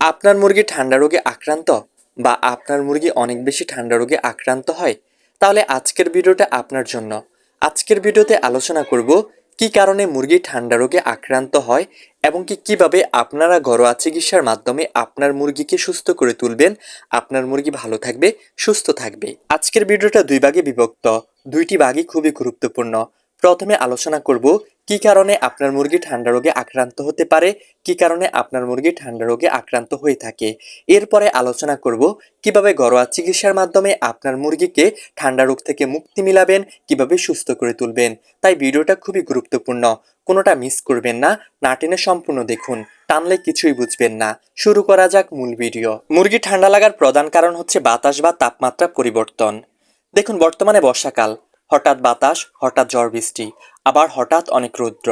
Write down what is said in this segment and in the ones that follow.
আপনার মুরগি ঠান্ডা রোগে আক্রান্ত বা আপনার মুরগি অনেক বেশি ঠান্ডা রোগে আক্রান্ত হয়, তাহলে আজকের ভিডিওটা আপনার জন্য। আজকের ভিডিওতে আলোচনা করব, কি কারণে মুরগি ঠান্ডা রোগে আক্রান্ত হয় এবং কি কীভাবে আপনারা ঘরোয়া চিকিৎসার মাধ্যমে আপনার মুরগিকে সুস্থ করে তুলবেন, আপনার মুরগি ভালো থাকবে, সুস্থ থাকবে। আজকের ভিডিওটা দুই ভাগে বিভক্ত, দুইটি ভাগই খুবই গুরুত্বপূর্ণ। প্রথমে আলোচনা করব কি কারণে আপনার মুরগি ঠান্ডা রোগে আক্রান্ত হতে পারে, কি কারণে আপনার মুরগি ঠান্ডা রোগে আক্রান্ত হয়ে থাকে। এরপরে আলোচনা করব কীভাবে ঘরোয়া চিকিৎসার মাধ্যমে আপনার মুরগিকে ঠান্ডা রোগ থেকে মুক্তি মিলাবেন, কীভাবে সুস্থ করে তুলবেন। তাই ভিডিওটা খুবই গুরুত্বপূর্ণ, কোনোটা মিস করবেন না নাটিনে সম্পূর্ণ দেখুন, টানলে কিছুই বুঝবেন না। শুরু করা যাক মূল ভিডিও। মুরগি ঠান্ডা লাগার প্রধান কারণ হচ্ছে বাতাস বা তাপমাত্রা পরিবর্তন। দেখুন, বর্তমানে বর্ষাকাল। হঠাৎ বাতাস, হঠাৎ ঝড় বৃষ্টি, আবার হঠাৎ অনেক রৌদ্র।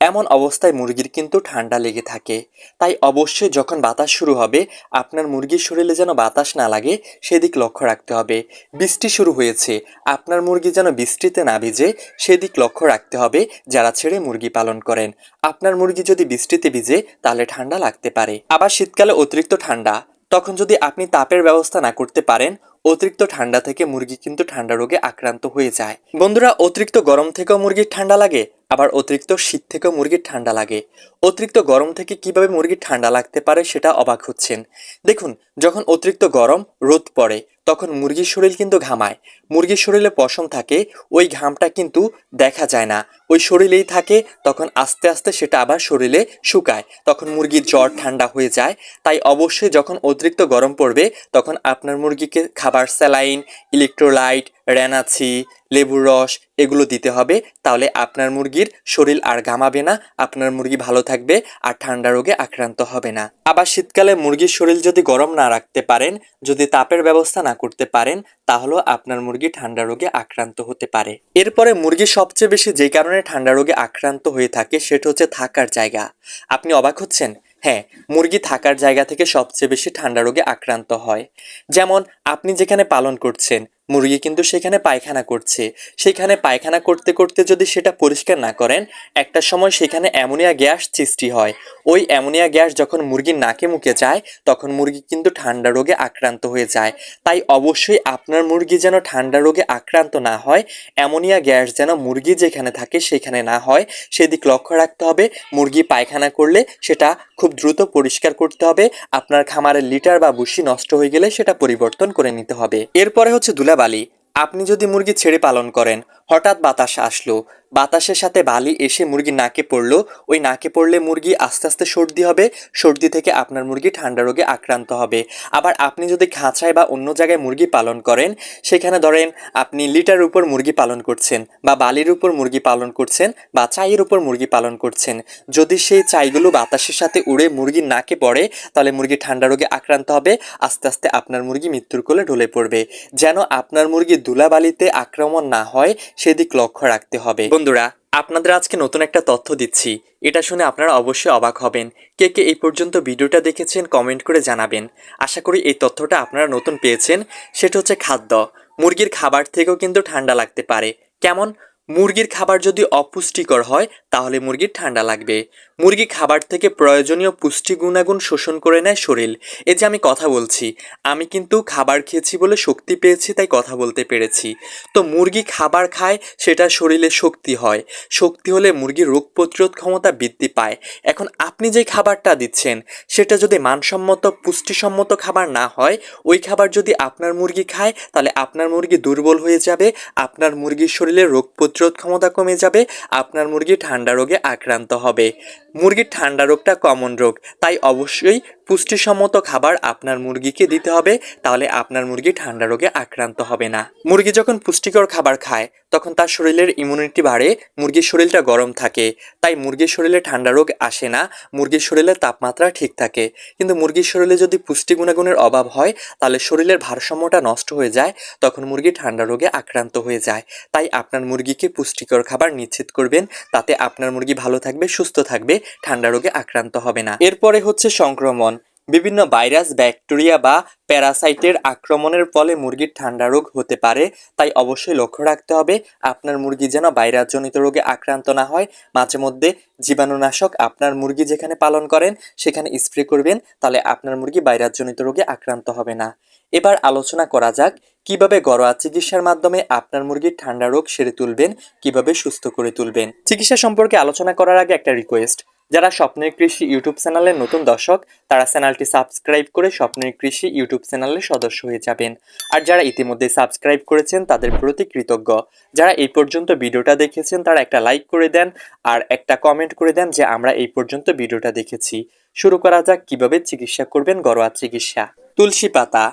এমন অবস্থায় মুরগির কিন্তু ঠান্ডা লেগে থাকে। তাই অবশ্যই যখন বাতাস শুরু হবে, আপনার মুরগির শরীরে যেন বাতাস না লাগে, সেদিক লক্ষ্য রাখতে হবে। বৃষ্টি শুরু হয়েছে, আপনার মুরগি যেন বৃষ্টিতে না ভিজে, সেদিক লক্ষ্য রাখতে হবে যারা ছেড়ে মুরগি পালন করেন। আপনার মুরগি যদি বৃষ্টিতে ভিজে, তাহলে ঠান্ডা লাগতে পারে। আবার শীতকালে অতিরিক্ত ঠান্ডা। তখন যদি আপনি তাপের ব্যবস্থা না করতে পারেন অতিরিক্ত ঠান্ডা থেকে মুরগি কিন্তু ঠান্ডা রোগে আক্রান্ত হয়ে যায়। বন্ধুরা, অতিরিক্ত গরম থেকেও মুরগির ঠান্ডা লাগে, আবার অতিরিক্ত শীত থেকেও মুরগির ঠান্ডা লাগে। অতিরিক্ত গরম থেকে কীভাবে মুরগির ঠান্ডা লাগতে পারে সেটা অবাক হচ্ছেন। দেখুন, যখন অতিরিক্ত গরম রোদ পড়ে তখন মুরগির শরীর কিন্তু ঘামায়। মুরগির শরীরে পশম থাকে, ওই ঘামটা কিন্তু দেখা যায় না। ওই শরীরেই থাকে, তখন আস্তে আস্তে সেটা আবার শরীরে শুকায়। তখন মুরগির জ্বর ঠান্ডা হয়ে যায়। তাই অবশ্যই যখন অতিরিক্ত গরম পড়বে, তখন আপনার মুরগিকে খাবার স্যালাইন, ইলেকট্রোলাইট, রেনাছি, লেবুর রস এগুলো দিতে হবে। তাহলে আপনার মুরগির শরীর আর ঘামাবে না, আপনার মুরগি ভালো থাকবে আর ঠান্ডা রোগে আক্রান্ত হবে না। আবার শীতকালে মুরগির শরীর যদি গরম না রাখতে পারেন, যদি তাপের ব্যবস্থা না করতে পারেন, তাহলেও আপনার মুরগি ঠান্ডা রোগে আক্রান্ত হতে পারে। এরপরে মুরগি সবচেয়ে বেশি যে কারণে ঠান্ডা রোগে আক্রান্ত হয়ে থাকে, সেটা হচ্ছে থাকার জায়গা। আপনি অবাক হচ্ছেন? হ্যাঁ মুরগি থাকার জায়গা থেকে সবচেয়ে বেশি ঠান্ডা রোগে আক্রান্ত হয়। যেমন, আপনি যেখানে পালন করছেন মুরগি কিন্তু সেখানে পায়খানা করছে। সেখানে পায়খানা করতে করতে যদি সেটা পরিষ্কার না করেন, একটা সময় সেখানে অ্যামোনিয়া গ্যাস সৃষ্টি হয়। ওই অ্যামোনিয়া গ্যাস যখন মুরগির নাকে মুখে যায়, তখন মুরগি কিন্তু ঠান্ডা রোগে আক্রান্ত হয়ে যায়। তাই অবশ্যই আপনার মুরগি যেন ঠান্ডা রোগে আক্রান্ত না হয়, অ্যামোনিয়া গ্যাস যেন মুরগি যেখানে থাকে সেখানে না হয়। সেদিক লক্ষ্য রাখতে হবে, মুরগি পায়খানা করলে সেটা খুব দ্রুত পরিষ্কার করতে হবে। আপনার খামারের লিটার বা বুসি নষ্ট হয়ে গেলে সেটা পরিবর্তন করে নিতে হবে। এরপরে হচ্ছে ধুলাবালি আপনি যদি মুরগি ছেড়ে পালন করেন হঠাৎ বাতাস আসলো বাতাসের সাথে বালি এসে মুরগি নাকে পড়ল। ওই নাকে পড়লে মুরগি আস্তে আস্তে সর্দি হবে, সর্দি থেকে আপনার মুরগি ঠান্ডা রোগে আক্রান্ত হবে। আবার আপনি যদি খাঁচায় বা অন্য জায়গায় মুরগি পালন করেন, সেখানে ধরেন আপনি লিটার উপর মুরগি পালন করছেন বা বালির উপর মুরগি পালন করছেন বা চাইয়ের উপর মুরগি পালন করছেন। যদি সেই চাইগুলো বাতাসের সাথে উড়ে মুরগির নাকে পড়ে, তাহলে মুরগি ঠান্ডা রোগে আক্রান্ত হবে, আস্তে আস্তে আপনার মুরগি মৃত্যুর কোলে ঢলে পড়বে। যেন আপনার মুরগি ধুলাবালিতে আক্রমণ না হয়, সেদিক লক্ষ্য রাখতে হবে। বন্ধুরা, আপনাদের আজকে নতুন একটা তথ্য দিচ্ছি। এটা শুনে আপনারা অবশ্যই অবাক হবেন। কে কে এই পর্যন্ত ভিডিওটা দেখেছেন কমেন্ট করে জানাবেন। আশা করি এই তথ্যটা আপনারা নতুন পেয়েছেন। সেটা হচ্ছে খাদ্য। মুরগির খাবার থেকেও কিন্তু ঠান্ডা লাগতে পারে। কেমন? মুরগির খাবার যদি অপুষ্টিকর হয়, তাহলে মুরগির ঠান্ডা লাগবে। মুরগি খাবার থেকে প্রয়োজনীয় পুষ্টি গুণাগুণ শোষণ করে নেয় শরীর। এই যে আমি কথা বলছি, আমি কিন্তু খাবার খেয়েছি বলে শক্তি পেয়েছি, তাই কথা বলতে পেরেছি। তো মুরগি খাবার খায়, সেটা শরীরে শক্তি হয়। শক্তি হলে মুরগির রোগ প্রতিরোধ ক্ষমতা বৃদ্ধি পায়। এখন আপনি যে খাবারটা দিচ্ছেন, সেটা যদি মানসম্মত, পুষ্টিসম্মত খাবার না হয়, ওই খাবার যদি আপনার মুরগি খায়, তাহলে আপনার মুরগি দুর্বল হয়ে যাবে, আপনার মুরগির শরীরে রোগ প্রতিরোধ ক্ষমতা কমে যাবে, আপনার মুরগি ঠান্ডা রোগে আক্রান্ত হবে। মুরগির ঠান্ডা রোগটা কমন রোগ তাই অবশ্যই পুষ্টিসম্মত খাবার আপনার মুরগিকে দিতে হবে, তাহলে আপনার মুরগি ঠান্ডা রোগে আক্রান্ত হবে না। মুরগি যখন পুষ্টিকর খাবার খায়, তখন তার শরীরের ইমিউনিটি বাড়ে, মুরগির শরীরটা গরম থাকে। তাই মুরগির শরীরে ঠান্ডা রোগ আসে না, মুরগির শরীরের তাপমাত্রা ঠিক থাকে। কিন্তু মুরগির শরীরে যদি পুষ্টি গুণাগুণের অভাব হয়, তাহলে শরীরের ভারসাম্যটা নষ্ট হয়ে যায়, তখন মুরগি ঠান্ডা রোগে আক্রান্ত হয়ে যায়। তাই আপনার মুরগিকে পুষ্টিকর খাবার নিশ্চিত করবেন, তাতে আপনার মুরগি ভালো থাকবে, সুস্থ থাকবে, ঠান্ডা রোগে আক্রান্ত হবে না। এরপরে হচ্ছে সংক্রমণ। বিভিন্ন ভাইরাস, ব্যাকটেরিয়া বা প্যারাসাইটের আক্রমণের ফলে মুরগির ঠান্ডা রোগ হতে পারে। তাই অবশ্যই লক্ষ্য রাখতে হবে, আপনার মুরগি যেন ভাইরাসজনিত রোগে আক্রান্ত না হয়। মাঝে মধ্যে জীবাণুনাশক আপনার মুরগি যেখানে পালন করেন, সেখানে স্প্রে করবেন, তাহলে আপনার মুরগি ভাইরাসজনিত রোগে আক্রান্ত হবে না। এবার আলোচনা করা যাক, কীভাবে ঘরোয়া চিকিৎসার মাধ্যমে আপনার মুরগির ঠান্ডা রোগ সেরে তুলবেন, কীভাবে সুস্থ করে তুলবেন। চিকিৎসা সম্পর্কে আলোচনা করার আগে একটা রিকোয়েস্ট যারা স্বপ্নের কৃষি ইউটিউব চ্যানেলের নতুন দর্শক, তারা চ্যানেলটি সাবস্ক্রাইব করে স্বপ্নের কৃষি ইউটিউব চ্যানেলের সদস্য হয়ে যাবেন। আর যারা ইতিমধ্যে সাবস্ক্রাইব করেছেন, তাদের প্রতি কৃতজ্ঞ। যারা এই পর্যন্ত ভিডিওটা দেখেছেন, তারা একটা লাইক করে দেন আর একটা কমেন্ট করে দেন যে আমরা এই পর্যন্ত ভিডিওটা দেখেছি। শুরু করা যাক, কীভাবে চিকিৎসা করবেন ঘরোয়া চিকিৎসা। তুলসী পাতা।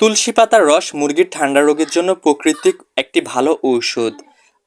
তুলসী পাতার রস মুরগির ঠান্ডা রোগের জন্য প্রকৃতিক একটি ভালো ঔষধ।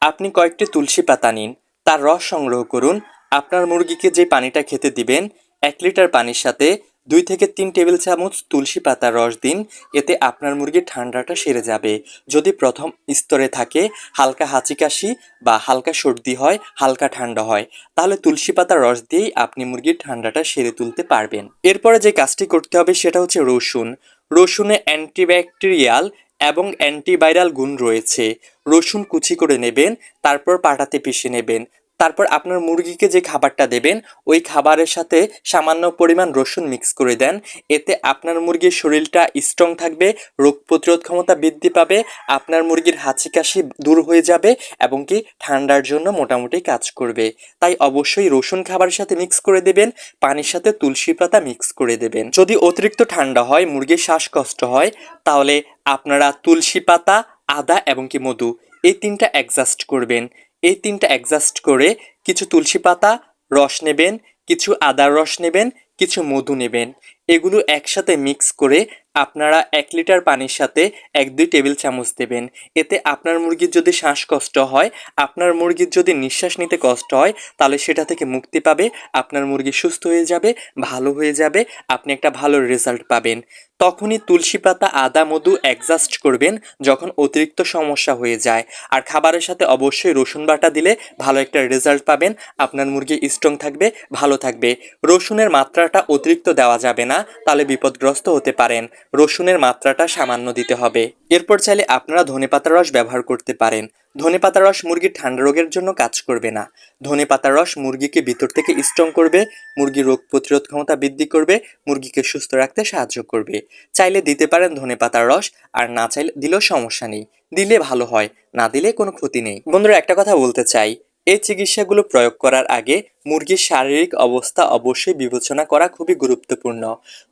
আপনি কয়েকটি তুলসী পাতা নিন, তার রস সংগ্রহ করুন আপনার মুরগিকে যে পানিটা খেতে দিবেন, এক লিটার পানির সাথে দুই থেকে তিন টেবিল চামচ তুলসী পাতার রস দিন, এতে আপনার মুরগির ঠান্ডাটা সেরে যাবে। যদি প্রথম স্তরে থাকে, হালকা হাঁচি কাশি বা হালকা সর্দি হয়, হালকা ঠান্ডা হয়, তাহলে তুলসী পাতার রস দিয়েই আপনি মুরগির ঠান্ডাটা সেরে তুলতে পারবেন। এরপরে যে কাজটি করতে হবে, সেটা হচ্ছে রসুন। রসুনে অ্যান্টিব্যাকটেরিয়াল এবং অ্যান্টিভাইরাল গুণ রয়েছে। রসুন কুচি করে নেবেন, তারপর পাটাতে পিষে নেবেন। তারপর আপনার মুরগিকে যে খাবারটা দেবেন, ওই খাবারের সাথে সামান্য পরিমাণ রসুন মিক্স করে দেন। এতে আপনার মুরগির শরীরটা স্ট্রং থাকবে, রোগ প্রতিরোধ ক্ষমতা বৃদ্ধি পাবে, আপনার মুরগির হাঁচি কাশি দূর হয়ে যাবে এবং কি ঠান্ডার জন্য মোটামুটি কাজ করবে। তাই অবশ্যই রসুন খাবারের সাথে মিক্স করে দেবেন, পানির সাথে তুলসী পাতা মিক্স করে দেবেন। যদি অতিরিক্ত ঠান্ডা হয়, মুরগির শ্বাসকষ্ট হয়, তাহলে আপনারা তুলসী পাতা আদা এবং কি মধু, এই তিনটা অ্যাডজাস্ট করবেন। এই তিনটা অ্যাডজাস্ট করে কিছু তুলসী পাতা রস নেবেন, কিছু আদার রস নেবেন, কিছু মধু নেবেন। এগুলো একসাথে মিক্স করে আপনারা এক লিটার পানির সাথে এক দুই টেবিল চামচ দেবেন। এতে আপনার মুরগির যদি শ্বাসকষ্ট হয়, আপনার মুরগির যদি নিঃশ্বাস নিতে কষ্ট হয়, তাহলে সেটা থেকে মুক্তি পাবে, আপনার মুরগি সুস্থ হয়ে যাবে, ভালো হয়ে যাবে, আপনি একটা ভালো রেজাল্ট পাবেন। তখনই তুলসী পাতা, আদা, মধু অ্যাডজাস্ট করবেন যখন অতিরিক্ত সমস্যা হয়ে যায়। আর খাবারের সাথে অবশ্যই রসুন বাটা দিলে ভালো একটা রেজাল্ট পাবেন, আপনার মুরগি স্ট্রং থাকবে, ভালো থাকবে। রসুনের মাত্রাটা অতিরিক্ত দেওয়া যাবে না, তাহলে বিপদগ্রস্ত হতে পারেন। রসুনের মাত্রাটা সামান্য দিতে হবে। এরপর চাইলে আপনারা ধনেপাতার রস ব্যবহার করতে পারেন। ধনেপাতার রস মুরগির ঠান্ডা রোগের জন্য কাজ করবে না। ধনেপাতার রস মুরগিকে ভিতর থেকে স্ট্রং করবে, মুরগির রোগ প্রতিরোধ ক্ষমতা বৃদ্ধি করবে, মুরগিকে সুস্থ রাখতে সাহায্য করবে। চাইলে দিতে পারেন ধনেপাতার রস, আর না চাইলে দিলেও সমস্যা নেই। দিলে ভালো হয়, না দিলে কোনো ক্ষতি নেই। বন্ধুরা, একটা কথা বলতে চাই। এই চিকিৎসাগুলো প্রয়োগ করার আগে মুরগির শারীরিক অবস্থা অবশ্যই বিবেচনা করা খুবই গুরুত্বপূর্ণ।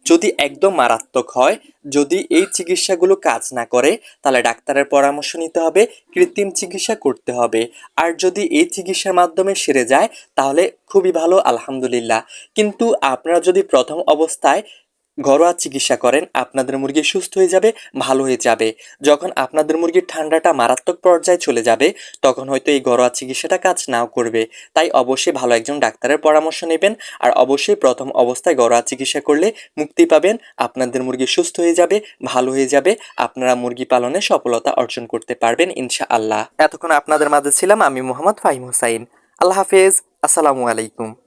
যদি একদম মারাত্মক হয়, যদি এই চিকিৎসাগুলো কাজ না করে, তাহলে ডাক্তারের পরামর্শ নিতে হবে, কৃত্রিম চিকিৎসা করতে হবে। আর যদি এই চিকিৎসার মাধ্যমে সেরে যায়, তাহলে খুবই ভালো, আলহামদুলিল্লাহ। কিন্তু আপনারা যদি প্রথম অবস্থায় ঘরোয়া চিকিৎসা করেন, আপনাদের মুরগি সুস্থ হয়ে যাবে, ভালো হয়ে যাবে। যখন আপনাদের মুরগির ঠান্ডাটা মারাত্মক পর্যায়ে চলে যাবে, তখন হয়তো এই ঘরোয়া চিকিৎসাটা কাজ নাও করবে। তাই অবশ্যই ভালো একজন ডাক্তারের পরামর্শ নেবেন আর অবশ্যই প্রথম অবস্থায় ঘরোয়া চিকিৎসা করলে মুক্তি পাবেন, আপনাদের মুরগি সুস্থ হয়ে যাবে, ভালো হয়ে যাবে, আপনারা মুরগি পালনে সফলতা অর্জন করতে পারবেন ইনশা আল্লাহ এতক্ষণ আপনাদের মাঝে ছিলাম আমি মোহাম্মদ ফাহিম হুসাইন। আল্লাহ হাফেজ, আসসালামু আলাইকুম।